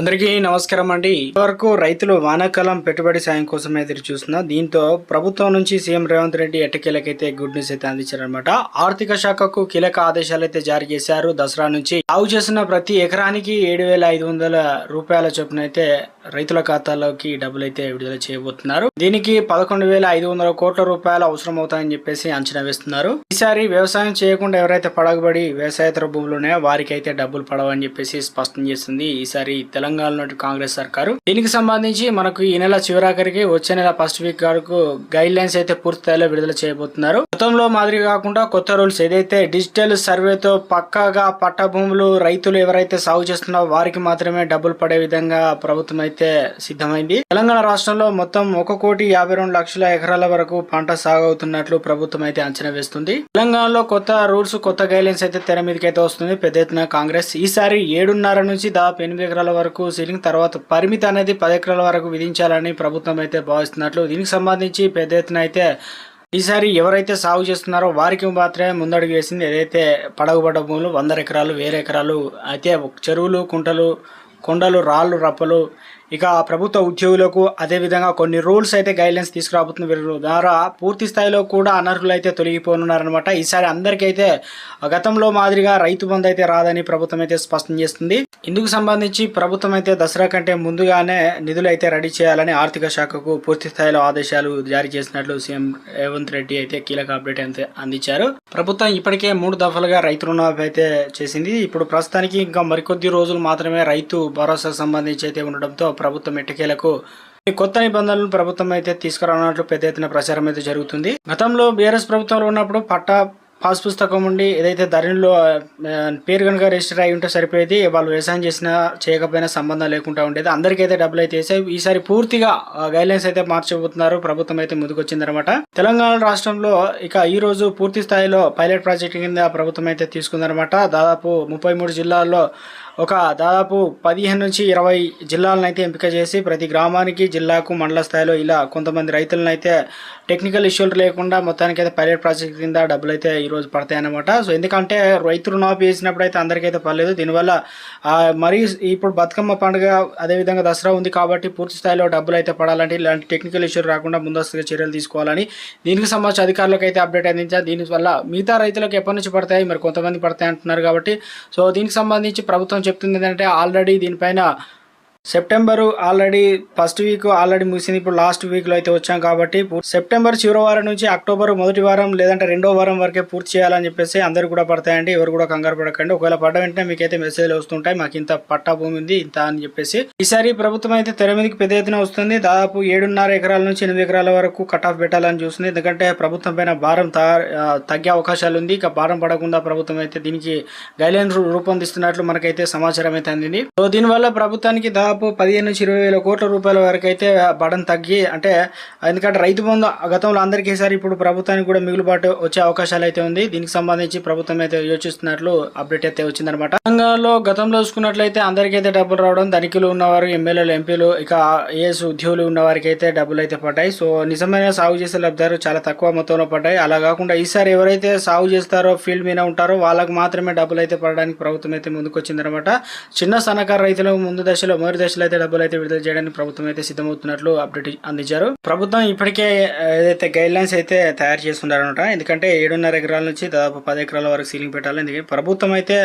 అందరికీ నమస్కారం అండి. ఇంతవరకు రైతులు వానాకాలం పెట్టుబడి సాయం కోసం ఎదురు చూస్తున్నా. దీంతో ప్రభుత్వం నుంచి సీఎం రేవంత్ రెడ్డి ఎట్టకేలకైతే గుడ్ న్యూస్ అయితే అందించారనమాట ఆర్థిక శాఖకు కీలక ఆదేశాలు అయితే జారీ చేశారు. దసరా నుంచి సాగు చేసిన ప్రతి ఎకరానికి ఏడు వేల ఐదు వందల రూపాయల చొప్పున అయితే రైతుల ఖాతాలోకి డబ్బులు అయితే విడుదల చేయబోతున్నారు. దీనికి పదకొండు వేల ఐదు వందల కోట్ల రూపాయలు అవసరం అవుతాయని చెప్పేసి అంచనా వేస్తున్నారు. ఈసారి వ్యవసాయం చేయకుండా ఎవరైతే పడగబడి వ్యవసాయేతర భూములు ఉన్నాయో వారికైతే డబ్బులు పడవని చెప్పేసి స్పష్టం చేస్తుంది ఈసారి తెలంగాణలో కాంగ్రెస్ సర్కారు. దీనికి సంబంధించి మనకు ఈ నెల చివరాఖరికి వచ్చే నెల ఫస్ట్ వీక్ వరకు గైడ్ లైన్స్ అయితే పూర్తి స్థాయిలో విడుదల చేయబోతున్నారు. గతంలో మాదిరి కాకుండా కొత్త రూల్స్ ఏదైతే డిజిటల్ సర్వేతో పక్కాగా పట్ట భూములు రైతులు ఎవరైతే సాగు చేస్తున్నారో వారికి మాత్రమే డబ్బులు పడే విధంగా ప్రభుత్వం అయితే సిద్ధమైంది. తెలంగాణ రాష్ట్రంలో మొత్తం ఒక కోటి యాభై రెండు లక్షల ఎకరాల వరకు పంట సాగు అవుతున్నట్లు ప్రభుత్వం అయితే అంచనా వేస్తుంది. తెలంగాణలో కొత్త రూల్స్ కొత్త గైడ్లైన్స్ అయితే తెర మీదకి అయితే వస్తుంది. పెద్ద ఎత్తున కాంగ్రెస్ ఈసారి ఏడున్నర నుంచి దాదాపు ఎనిమిది ఎకరాల వరకు సీలింగ్ తర్వాత పరిమితి అనేది పది ఎకరాల వరకు విధించాలని ప్రభుత్వం అయితే భావిస్తున్నట్లు. దీనికి సంబంధించి పెద్ద ఎత్తున అయితే ఈసారి ఎవరైతే సాగు చేస్తున్నారో వారికి మాత్రమే ముందడుగు వేసింది. ఏదైతే పడగబడ్డ భూములు వంద ఎకరాలు వేరే ఎకరాలు అయితే చెరువులు కుంటలు కొండలు రాళ్ళు రప్పలు ఇక ప్రభుత్వ ఉద్యోగులకు అదేవిధంగా కొన్ని రూల్స్ అయితే గైడ్లైన్స్ తీసుకురాబోతున్న వీరి ద్వారా పూర్తి స్థాయిలో కూడా అనర్హులు అయితే తొలగిపోనున్నారనమాట ఈసారి అందరికైతే గతంలో మాదిరిగా రైతు బంధు అయితే రాదని ప్రభుత్వం అయితే స్పష్టం చేస్తుంది. ఇందుకు సంబంధించి ప్రభుత్వం అయితే దసరా కంటే ముందుగానే నిధులు అయితే రెడీ చేయాలని ఆర్థిక శాఖకు పూర్తి స్థాయిలో ఆదేశాలు జారీ చేసినట్లు సీఎం రేవంత్ రెడ్డి అయితే కీలక అప్డేట్ అయితే అందించారు. ప్రభుత్వం ఇప్పటికే మూడు దఫలుగా రైతు రుణమాఫీ అయితే చేసింది. ఇప్పుడు ప్రస్తుతానికి ఇంకా మరికొద్ది రోజులు మాత్రమే రైతు భరోసా సంబంధించి అయితే ఉండడంతో ప్రభుత్వం ఎట్టకేలకు ఈ కొత్త నిబంధనలు ప్రభుత్వం అయితే తీసుకురానున్నట్లు పెద్ద ఎత్తున ప్రచారం అయితే జరుగుతుంది. గతంలో బీఆర్ఎస్ ప్రభుత్వంలో ఉన్నప్పుడు పట్టా పాస్ పుస్తకం ఉండి ఏదైతే ధరణిలో పేరు కనుక రిజిస్టర్ అయి ఉంటే సరిపోయేది. వాళ్ళు వ్యవసాయం చేసినా చేయకపోయినా సంబంధం లేకుండా ఉండేది. అందరికైతే డబ్బులు అయితే వేసాయి ఈసారి పూర్తిగా గైడ్లైన్స్ అయితే మార్చబోతున్నారు. ప్రభుత్వం అయితే ముందుకొచ్చిందనమాట తెలంగాణ రాష్ట్రంలో ఇక ఈ రోజు పూర్తి స్థాయిలో పైలట్ ప్రాజెక్ట్ కింద ప్రభుత్వం అయితే తీసుకుందనమాట దాదాపు ముప్పై మూడు జిల్లాల్లో ఒక దాదాపు పదిహేను నుంచి ఇరవై జిల్లాలను అయితే ఎంపిక చేసి ప్రతి గ్రామానికి జిల్లాకు మండల స్థాయిలో ఇలా కొంతమంది రైతులను అయితే టెక్నికల్ ఇష్యూలు లేకుండా మొత్తానికి అయితే పైలట్ ప్రాజెక్ట్ కింద డబ్బులు అయితే ఈరోజు పడతాయన్నమాట. పడతాయి అన్నమాట సో ఎందుకంటే రైతు రుణమాఫీ వేసినప్పుడు అయితే అందరికైతే పర్లేదు. దీనివల్ల మరి ఇప్పుడు బతుకమ్మ పండుగ అదేవిధంగా దసరా ఉంది కాబట్టి పూర్తి స్థాయిలో డబ్బులు అయితే పడాలంటే ఇలాంటి టెక్నికల్ ఇష్యూలు రాకుండా ముందస్తుగా చర్యలు తీసుకోవాలని దీనికి సంబంధించి అధికారులకు అయితే అప్డేట్ అందించారు. దీనివల్ల మిగతా రైతులకు ఎప్పటి నుంచి పడతాయి? మరి కొంతమంది పడతాయి అంటున్నారు కాబట్టి. సో దీనికి సంబంధించి ప్రభుత్వం చెప్తుంది ఏంటంటే ఆల్రెడీ దీనిపైన September already first week already ముగిసింది. ఇప్పుడు లాస్ట్ వీక్లో అయితే వచ్చాం కాబట్టి సెప్టెంబర్ చివరి వారం నుంచి అక్టోబర్ మొదటి వారం లేదంటే రెండో వారం వరకే పూర్తి చేయాలని చెప్పేసి అందరు కూడా పడతాయండి. ఎవరు కూడా కంగారు పడకండి. ఒకవేళ పడ్డ వెంటనే మీకైతే మెసేజ్లు వస్తుంటాయి. మాకు ఇంత పట్టా భూమి ఉంది ఇంత అని చెప్పేసి. ఈసారి ప్రభుత్వం అయితే తెర మీదకి పెద్ద ఎత్తున వస్తుంది. దాదాపు ఏడున్నర ఎకరాల నుంచి ఎనిమిది ఎకరాల వరకు కట్ ఆఫ్ పెట్టాలని చూస్తుంది. ఎందుకంటే ప్రభుత్వం పైన భారం తగ్గే అవకాశాలు ఉంది. ఇక భారం పడకుండా ప్రభుత్వం అయితే దీనికి గైడ్లైన్ రూపొందిస్తున్నట్లు మనకైతే సమాచారం అయితే అందింది. సో దీనివల్ల ప్రభుత్వానికి దాదాపు పదిహేను నుంచి ఇరవై వేల కోట్ల రూపాయల వరకు అయితే బడం తగ్గి అంటే ఎందుకంటే రైతు బంధు గతంలో అందరికీ సార్ ఇప్పుడు ప్రభుత్వానికి కూడా మిగులుబాటు వచ్చే అవకాశాలు అయితే ఉంది. దీనికి సంబంధించి ప్రభుత్వం అయితే యోచిస్తున్నట్లు అప్డేట్ అయితే వచ్చిందనమాట తెలంగాణలో గతంలో చూసుకున్నట్లయితే అందరికైతే డబ్బులు రావడం ధనికులు ఉన్నవారు ఎమ్మెల్యేలు ఎంపీలు ఇక ఏఎస్ ఉద్యోగులు ఉన్న వారికి అయితే డబ్బులు అయితే పడ్డాయి. సో నిజమైన సాగు చేసే లబ్ధారు చాలా తక్కువ మొత్తంలో పడ్డాయి. అలా కాకుండా ఈసారి ఎవరైతే సాగు చేస్తారో ఫీల్డ్ మీద ఉంటారో వాళ్ళకి మాత్రమే డబ్బులు అయితే పడడానికి ప్రభుత్వం అయితే ముందుకు వచ్చిందనమాట చిన్న సన్నకారు రైతులు ముందు దశలో మొదటి దశలో అయితే డబ్బులు అయితే విడుదల చేయడానికి ప్రభుత్వం అయితే సిద్ధమవుతున్నట్లు అప్డేట్ అందించారు. ప్రభుత్వం ఇప్పటికే ఏదైతే గైడ్ లైన్స్ అయితే తయారు చేస్తున్నారనమాట ఎందుకంటే ఏడున్నర ఎకరాల నుంచి దాదాపు పది ఎకరాల వరకు సీలింగ్ పెట్టాలి. ఎందుకంటే ప్రభుత్వం అయితే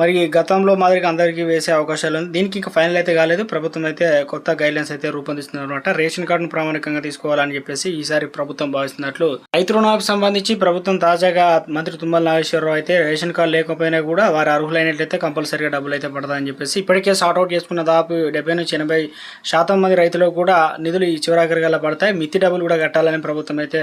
మరి గతంలో మాదిరిగా అందరికీ వేసే అవకాశాలు ఉంది. దీనికి ఇంకా ఫైనల్ అయితే కాలేదు. ప్రభుత్వం అయితే కొత్త గైడ్ లైన్స్ అయితే రూపొందిస్తున్నారనమాట రేషన్ కార్డును ప్రామాణికంగా తీసుకోవాలని చెప్పేసి ఈసారి ప్రభుత్వం భావిస్తున్నట్లు. రైతు రుణాలకు సంబంధించి ప్రభుత్వం తాజాగా మంత్రి తుమ్మల నాగేశ్వరరావు అయితే రేషన్ కార్డు లేకపోయినా కూడా వారు అర్హులైనట్లయితే కంపల్సరీగా డబ్బులు అయితే పడతాయని చెప్పేసి ఇప్పటికే సార్ట్అవుట్ చేసుకున్న దాదాపు డెబ్బై నుంచి ఎనభై శాతం మంది రైతులకు కూడా నిధులు ఈ చివరాఖరిగా పడతాయి. మిత్తి డబ్బులు కూడా కట్టాలని ప్రభుత్వం అయితే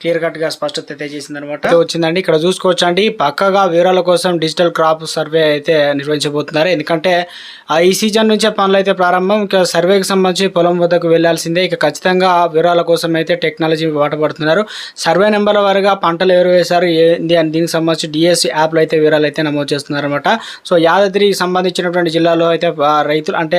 క్లియర్ కట్గా స్పష్టత అయితే చేసింది అనమాట వచ్చిందండి ఇక్కడ చూసుకోవచ్చండి. పక్కగా వివరాల కోసం డిజిటల్ క్రాప్ సర్వే అయితే నిర్వహించబోతున్నారు. ఎందుకంటే ఆ ఈ సీజన్ నుంచే పనులు అయితే ప్రారంభం. ఇక సర్వేకి సంబంధించి పొలం వద్దకు వెళ్ళాల్సిందే. ఇక ఖచ్చితంగా వివరాల కోసం అయితే టెక్నాలజీ వాడబడుతున్నారు సర్వే నెంబర్ల వారుగా పంటలు ఎవరు వేశారు ఏంది అని దీనికి సంబంధించి డిఎస్సి యాప్లో అయితే వివరాలు అయితే నమోదు చేస్తున్నారు అనమాట సో యాదాద్రికి సంబంధించినటువంటి జిల్లాలో అయితే ఆ, రైతులు అంటే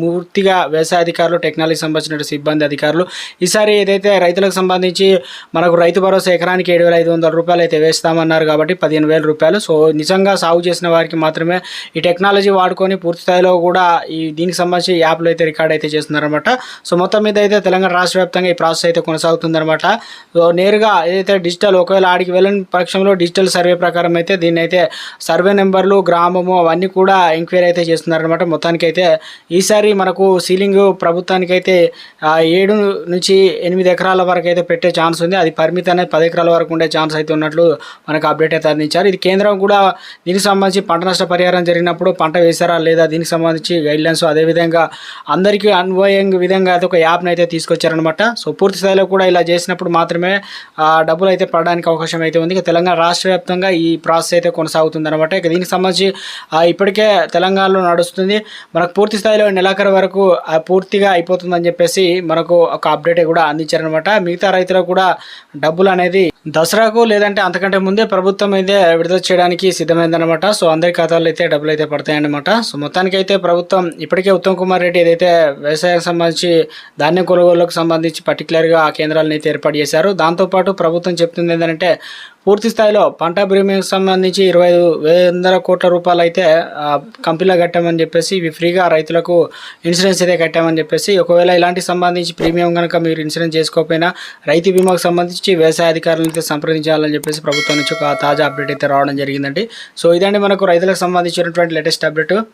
పూర్తిగా వ్యవసాయ అధికారులు టెక్నాలజీ సంబంధించిన సిబ్బంది అధికారులు. ఈసారి ఏదైతే రైతులకు సంబంధించి మనకు రైతు భరోసా ఎకరానికి ఏడు వేల ఐదు వందల రూపాయలు అయితే వేస్తామన్నారు కాబట్టి పదిహేను వేల రూపాయలు. సో నిజంగా సాగు చేసిన వారికి మాత్రమే ఈ టెక్నాలజీ వాడుకొని పూర్తి స్థాయిలో కూడా ఈ దీనికి సంబంధించి యాప్లు అయితే రికార్డ్ అయితే చేస్తున్నారనమాట సో మొత్తం మీద అయితే తెలంగాణ రాష్ట్ర వ్యాప్తంగా ఈ ప్రాసెస్ అయితే కొనసాగుతుందన్నమాట. సో నేరుగా ఏదైతే డిజిటల్ ఒకవేళ ఆడికి వెళ్ళని పక్షంలో డిజిటల్ సర్వే ప్రకారం అయితే దీన్ని అయితే సర్వే నెంబర్లు గ్రామము అవన్నీ కూడా ఎంక్వైరీ అయితే చేస్తున్నారనమాట మొత్తానికి అయితే ఈసారి మనకు సీలింగ్ ప్రభుత్వానికి అయితే ఏడు నుంచి ఎనిమిది ఎకరాల వరకు అయితే పెట్టే ఛాన్స్ ఉంది. అది పరిమితి అనేది పది ఎకరాల వరకు ఉండే ఛాన్స్ అయితే ఉన్నట్లు మనకు అప్డేట్ అయితే అందించారు. ఇది కేంద్రం కూడా దీనికి సంబంధించి పంట నష్ట పరిహారం జరిగినప్పుడు పంట వేశారా లేదా దీనికి సంబంధించి గైడ్లైన్స్ అదేవిధంగా అందరికీ అన్వయం విధంగా అయితే ఒక యాప్ని అయితే తీసుకొచ్చారనమాట సో పూర్తి స్థాయిలో కూడా ఇలా చేసినప్పుడు మాత్రమే డబ్బులు అయితే పడడానికి అవకాశం అయితే ఉంది. తెలంగాణ రాష్ట్ర వ్యాప్తంగా ఈ ప్రాసెస్ అయితే కొనసాగుతుంది అనమాట ఇక దీనికి సంబంధించి ఇప్పటికే తెలంగాణలో నడుస్తుంది. మనకు పూర్తి స్థాయిలో నెలాఖరు వరకు పూర్తిగా అయిపోతుందని చెప్పేసి మనకు ఒక అప్డేట్ కూడా అందించారనమాట మిగతా రైతులకు కూడా డబ్బులు అనేది దసరాకు లేదంటే అంతకంటే ముందే ప్రభుత్వం అయితే విడుదల చేయడానికి సిద్ధమైందనమాట సో అందరి ఖాతాల్లో అయితే డబ్బులు అయితే పడతాయన్నమాట. సో మొత్తానికి అయితే ప్రభుత్వం ఇప్పటికే ఉత్తమ్ కుమార్ రెడ్డి ఏదైతే వ్యవసాయానికి సంబంధించి ధాన్యం కొనుగోలుకు సంబంధించి పర్టికులర్గా ఆ కేంద్రాలను అయితే ఏర్పాటు చేశారు. దాంతోపాటు ప్రభుత్వం చెప్తుంది ఏంటంటే పూర్తి స్థాయిలో పంట ప్రీమియంకి సంబంధించి ఇరవై ఐదు వందల కోట్ల రూపాయలు అయితే కంపెనీలో కట్టామని చెప్పేసి ఇవి ఫ్రీగా రైతులకు ఇన్సూరెన్స్ అయితే కట్టామని చెప్పేసి ఒకవేళ ఇలాంటి సంబంధించి ప్రీమియం కనుక మీరు ఇన్సూరెన్స్ చేసుకోకపోయినా రైతు బీమాకు సంబంధించి వ్యవసాయ అధికారులను అయితే సంప్రదించాలని చెప్పేసి ప్రభుత్వం నుంచి ఒక తాజా అప్డేట్ అయితే రావడం జరిగిందండి. సో ఇదండి మనకు రైతులకు సంబంధించినటువంటి లేటెస్ట్ అప్డేట్.